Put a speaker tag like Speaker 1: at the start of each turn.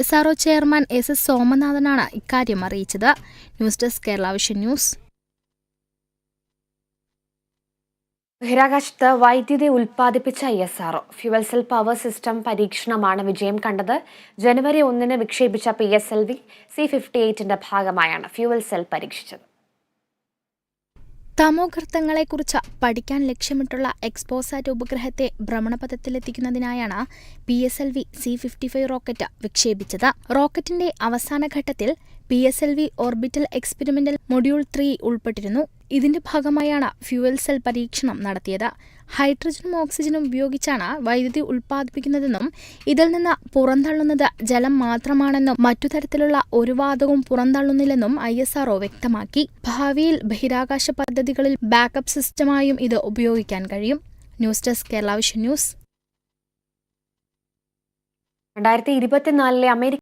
Speaker 1: S chairman S S സോമനാഥനാണ് ഇക്കാര്യം അറിയിച്ചത്. News desk Kerala vision news.
Speaker 2: ബഹിരാകാശത്ത് വൈദ്യുതി ഉൽപ്പാദിപ്പിച്ച I S fuel cell power system പരീക്ഷണമാണ് വിജയം കണ്ടത്. ജനുവരി ഒന്നിന് വിക്ഷേപിച്ച P S L V C fifty എയ്റ്റിന്റെ ഭാഗമായാണ് ഫ്യുവൽ സെൽ പരീക്ഷിച്ചത്.
Speaker 1: തമോഗർത്തങ്ങളെക്കുറിച്ച് പഠിക്കാൻ ലക്ഷ്യമിട്ടുള്ള എക്സ്പോസാറ്റ് ഉപഗ്രഹത്തെ ഭ്രമണപഥത്തിലെത്തിക്കുന്നതിനായാണ് P S L V C fifty five rocket വിക്ഷേപിച്ചത്. റോക്കറ്റിന്റെ അവസാന ഘട്ടത്തിൽ P S L V orbital experimental module three ഉൾപ്പെട്ടിരുന്നു. ഇതിന്റെ ഭാഗമായാണ് ഫ്യൂവൽ സെൽ പരീക്ഷണം നടത്തിയത്. ഹൈഡ്രജനും ഓക്സിജനും ഉപയോഗിച്ചാണ് വൈദ്യുതി ഉൽപ്പാദിപ്പിക്കുന്നതെന്നും ഇതിൽ നിന്ന് പുറന്തള്ളുന്നത് ജലം മാത്രമാണെന്നും മറ്റു തരത്തിലുള്ള ഒരു വാതകവും പുറന്തള്ളുന്നില്ലെന്നും ഐ എസ് ആർഒ വ്യക്തമാക്കി. ഭാവിയിൽ ബഹിരാകാശ പദ്ധതികളിൽ ബാക്കപ്പ് സിസ്റ്റമായും ഇത് ഉപയോഗിക്കാൻ കഴിയും. News desk Kerala news.
Speaker 2: രണ്ടായിരത്തി ഇരുപത്തിനാലിലെ അമേരിക്ക